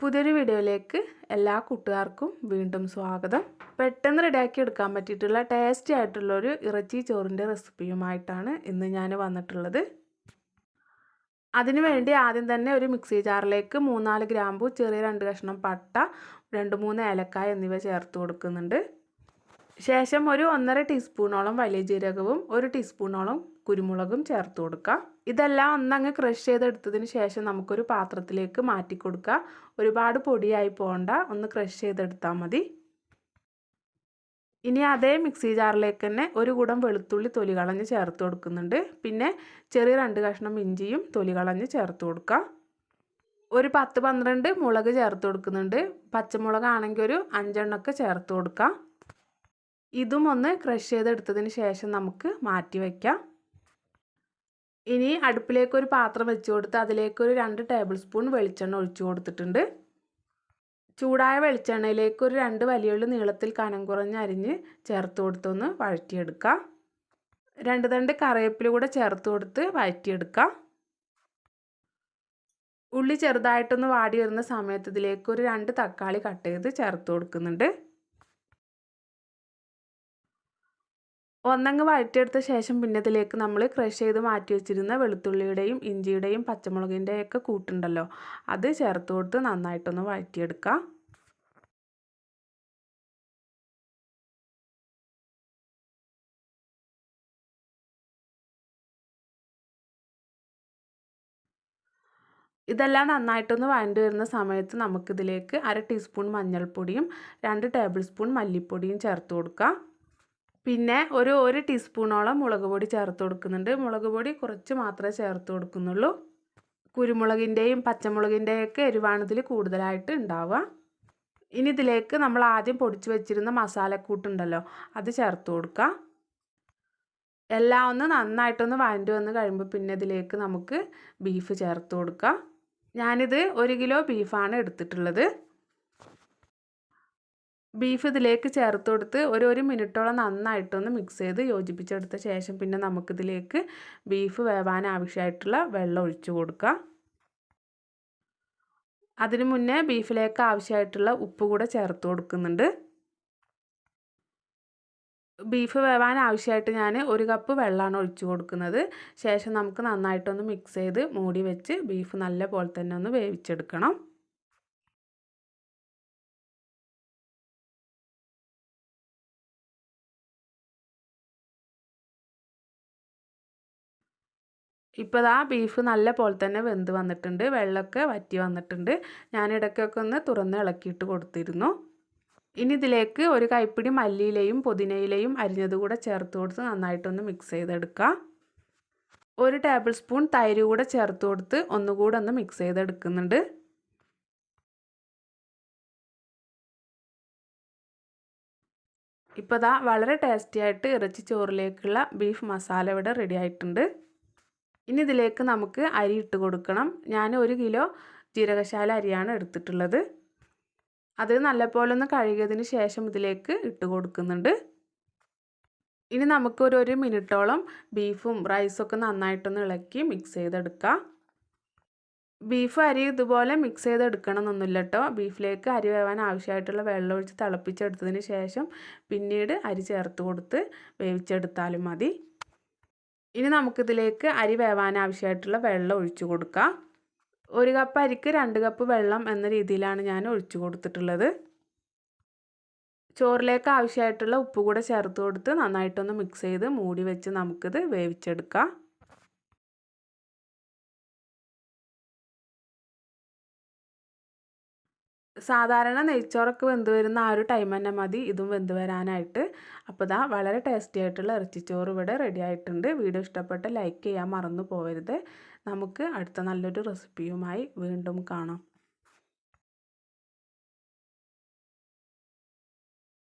പുതിയൊരു വീഡിയോയിലേക്ക് എല്ലാ കൂട്ടുകാർക്കും വീണ്ടും സ്വാഗതം. പെട്ടെന്ന് റെഡിയാക്കി എടുക്കാൻ പറ്റിയിട്ടുള്ള ടേസ്റ്റി ആയിട്ടുള്ള ഒരു ഇറച്ചി ചോറിന്റെ റെസിപ്പിയുമായിട്ടാണ് ഇന്ന് ഞാൻ വന്നിട്ടുള്ളത്. അതിനു വേണ്ടി ആദ്യം തന്നെ ഒരു മിക്സി ജാറിലേക്ക് മൂന്നാൽ ഗ്രാമ്പു ചെറിയ രണ്ട് കഷ്ണം പട്ട രണ്ട് മൂന്ന് ഏലക്കായ എന്നിവ ചേർത്ത് കൊടുക്കുന്നുണ്ട്. ശേഷം ഒരു ഒന്നര ടീസ്പൂണോളം വലിയ ജീരകവും ഒരു ടീസ്പൂണോളം കുരുമുളകും ചേർത്ത് കൊടുക്കുക. ഇതെല്ലാം ഒന്നങ്ങ് ക്രഷ് ചെയ്തെടുത്തതിന് ശേഷം നമുക്കൊരു പാത്രത്തിലേക്ക് മാറ്റി കൊടുക്കുക. ഒരുപാട് പൊടിയായി പോകണ്ട ഒന്ന് ക്രഷ് ചെയ്തെടുത്താൽ മതി. ഇനി അതേ മിക്സി ജാറിലേക്ക് തന്നെ ഒരു കുടം വെളുത്തുള്ളി തൊലി കളഞ്ഞ് ചേർത്ത് കൊടുക്കുന്നുണ്ട്. പിന്നെ ചെറിയ രണ്ട് കഷ്ണം ഇഞ്ചിയും തൊലി കളഞ്ഞ് ചേർത്ത് കൊടുക്കുക. ഒരു പത്ത് പന്ത്രണ്ട് മുളക് ചേർത്ത് കൊടുക്കുന്നുണ്ട്. പച്ചമുളകാണെങ്കിൽ ഒരു അഞ്ചെണ്ണൊക്കെ ചേർത്ത് കൊടുക്കുക. ഇതും ഒന്ന് ക്രഷ് ചെയ്തെടുത്തതിന് ശേഷം നമുക്ക് മാറ്റി വയ്ക്കാം ഇനി അടുപ്പിലേക്കൊരു പാത്രം വെച്ച് കൊടുത്ത് അതിലേക്ക് ഒരു രണ്ട് ടേബിൾ സ്പൂൺ വെളിച്ചെണ്ണ ഒഴിച്ചു കൊടുത്തിട്ടുണ്ട്. ചൂടായ വെളിച്ചെണ്ണയിലേക്ക് ഒരു രണ്ട് വലിയുള്ളി നീളത്തിൽ കനം കുറഞ്ഞ് അരിഞ്ഞ് ചേർത്ത് കൊടുത്തൊന്ന് വഴറ്റിയെടുക്കാം. രണ്ട് തണ്ട് കറിവേപ്പില കൂടെ ചേർത്ത് കൊടുത്ത് വഴറ്റിയെടുക്കാം. ഉള്ളി ചെറുതായിട്ടൊന്ന് വാടി വരുന്ന സമയത്ത് ഇതിലേക്ക് ഒരു രണ്ട് തക്കാളി കട്ട് ചെയ്ത് ചേർത്ത് കൊടുക്കുന്നുണ്ട്. ഒന്നങ്ങ് വഴറ്റിയെടുത്ത ശേഷം പിന്നെ ഇതിലേക്ക് നമ്മൾ ക്രഷ് ചെയ്ത് മാറ്റി വെച്ചിരുന്ന വെളുത്തുള്ളിയുടെയും ഇഞ്ചിയുടെയും പച്ചമുളകിന്റെയൊക്കെ കൂട്ടുണ്ടല്ലോ. അത് ചേർത്ത് കൊടുത്ത് നന്നായിട്ടൊന്ന് വഴറ്റിയെടുക്കുക ഇതെല്ലാം നന്നായിട്ടൊന്ന് വഴണ്ടി വരുന്ന സമയത്ത് നമുക്കിതിലേക്ക് അര ടീസ്പൂൺ മഞ്ഞൾപ്പൊടിയും രണ്ട് ടേബിൾ സ്പൂൺ മല്ലിപ്പൊടിയും ചേർത്ത് കൊടുക്കുക പിന്നെ ഒരു ഒരു ടീസ്പൂണോളം മുളക് പൊടി ചേർത്ത് കൊടുക്കുന്നുണ്ട്. മുളക് പൊടി കുറച്ച് മാത്രമേ ചേർത്ത് കൊടുക്കുന്നുള്ളൂ. കുരുമുളകിന്റെയും പച്ചമുളകിന്റെയൊക്കെ എരിവാണ് ഇതിൽ കൂടുതലായിട്ട് ഉണ്ടാവുക. ഇനി ഇതിലേക്ക് നമ്മൾ ആദ്യം പൊടിച്ച് വെച്ചിരുന്ന മസാലക്കൂട്ടുണ്ടല്ലോ അത് ചേർത്ത് കൊടുക്കുക. എല്ലാം ഒന്ന് നന്നായിട്ടൊന്ന് വഴണ്ടി വന്ന് കഴിയുമ്പോൾ പിന്നെ ഇതിലേക്ക് നമുക്ക് ബീഫ് ചേർത്ത് കൊടുക്കുക. ഞാനിത് ഒരു കിലോ ബീഫാണ് എടുത്തിട്ടുള്ളത്. ബീഫ് ഇതിലേക്ക് ചേർത്ത് കൊടുത്ത് ഒരു ഒരു മിനിറ്റോളം നന്നായിട്ടൊന്ന് മിക്സ് ചെയ്ത് യോജിപ്പിച്ചെടുത്ത ശേഷം പിന്നെ നമുക്കിതിലേക്ക് ബീഫ് വേവാൻ ആവശ്യമായിട്ടുള്ള വെള്ളം ഒഴിച്ചു കൊടുക്കുക അതിനു മുന്നേ ബീഫിലേക്ക് ആവശ്യമായിട്ടുള്ള ഉപ്പ് കൂടെ ചേർത്ത് കൊടുക്കുന്നുണ്ട്. ബീഫ് വേവാൻ ആവശ്യമായിട്ട് ഞാൻ ഒരു കപ്പ് വെള്ളമാണ് ഒഴിച്ചു കൊടുക്കുന്നത്. ശേഷം നമുക്ക് നന്നായിട്ടൊന്ന് മിക്സ് ചെയ്ത് മൂടി വെച്ച് ബീഫ് നല്ല പോലെ തന്നെ ഒന്ന് വേവിച്ചെടുക്കണം. ഇപ്പോൾ ആ ബീഫ് നല്ല പോലെ തന്നെ വെന്ത് വന്നിട്ടുണ്ട്. വെള്ളമൊക്കെ വറ്റി വന്നിട്ടുണ്ട്. ഞാൻ ഇടയ്ക്കൊക്കെ ഒന്ന് തുറന്ന് ഇളക്കിയിട്ട് കൊടുത്തിരുന്നു. ഇനി ഇതിലേക്ക് ഒരു കൈപ്പിടി മല്ലിയിലയും പുതിനയിലയും അരിഞ്ഞത് കൂടെ ചേർത്ത് കൊടുത്ത് നന്നായിട്ടൊന്ന് മിക്സ് ചെയ്തെടുക്കാം. ഒരു ടേബിൾ സ്പൂൺ തൈര് കൂടെ ചേർത്ത് കൊടുത്ത് ഒന്നുകൂടെ ഒന്ന് മിക്സ് ചെയ്തെടുക്കുന്നുണ്ട്. ഇപ്പോൾ ദാ വളരെ ടേസ്റ്റി ആയിട്ട് ഇറച്ചി ചോറിലേക്കുള്ള ബീഫ് മസാല ഇവിടെ റെഡി ആയിട്ടുണ്ട്. ഇനി ഇതിലേക്ക് നമുക്ക് അരി ഇട്ട് കൊടുക്കണം. ഞാൻ ഒരു കിലോ ജീരകശാല അരിയാണ് എടുത്തിട്ടുള്ളത്. അത് നല്ലപോലെ ഒന്ന് കഴുകിയതിന് ശേഷം ഇതിലേക്ക് ഇട്ട് കൊടുക്കുന്നുണ്ട്. ഇനി നമുക്ക് ഒരു ഒരു മിനിറ്റോളം ബീഫും റൈസൊക്കെ നന്നായിട്ടൊന്ന് ഇളക്കി മിക്സ് ചെയ്തെടുക്കാം. ബീഫ് അരി ഇതുപോലെ മിക്സ് ചെയ്തെടുക്കണം എന്നൊന്നുമില്ല കേട്ടോ ബീഫിലേക്ക് അരി വേവാൻ ആവശ്യമായിട്ടുള്ള വെള്ളം ഒഴിച്ച് തിളപ്പിച്ചെടുത്തതിന് ശേഷം പിന്നീട് അരി ചേർത്ത് കൊടുത്ത് വേവിച്ചെടുത്താലും മതി. ഇനി നമുക്കിതിലേക്ക് അരി വേവാൻ ആവശ്യമായിട്ടുള്ള വെള്ളം ഒഴിച്ചു കൊടുക്കാം. ഒരു കപ്പ് അരിക്ക് രണ്ട് കപ്പ് വെള്ളം എന്ന രീതിയിലാണ് ഞാൻ ഒഴിച്ചു കൊടുത്തിട്ടുള്ളത്. ചോറിലേക്ക് ആവശ്യമായിട്ടുള്ള ഉപ്പ് കൂടെ ചേർത്ത് കൊടുത്ത് നന്നായിട്ടൊന്ന് മിക്സ് ചെയ്ത് മൂടി വെച്ച് നമുക്കിത് വേവിച്ചെടുക്കാം. സാധാരണ നെയ്ച്ചോറൊക്കെ വെന്ത് വരുന്ന ആ ഒരു ടൈം തന്നെ മതി. ഇതും വെന്ത് വരാനായിട്ട് അപ്പോൾ ഇതാ വളരെ ടേസ്റ്റി ആയിട്ടുള്ള ഇറച്ചിച്ചോറ് ഇവിടെ റെഡി ആയിട്ടുണ്ട്. വീഡിയോ ഇഷ്ടപ്പെട്ട് ലൈക്ക് ചെയ്യാൻ മറന്നു പോകരുത് നമുക്ക് അടുത്ത നല്ലൊരു റെസിപ്പിയുമായി വീണ്ടും കാണാം.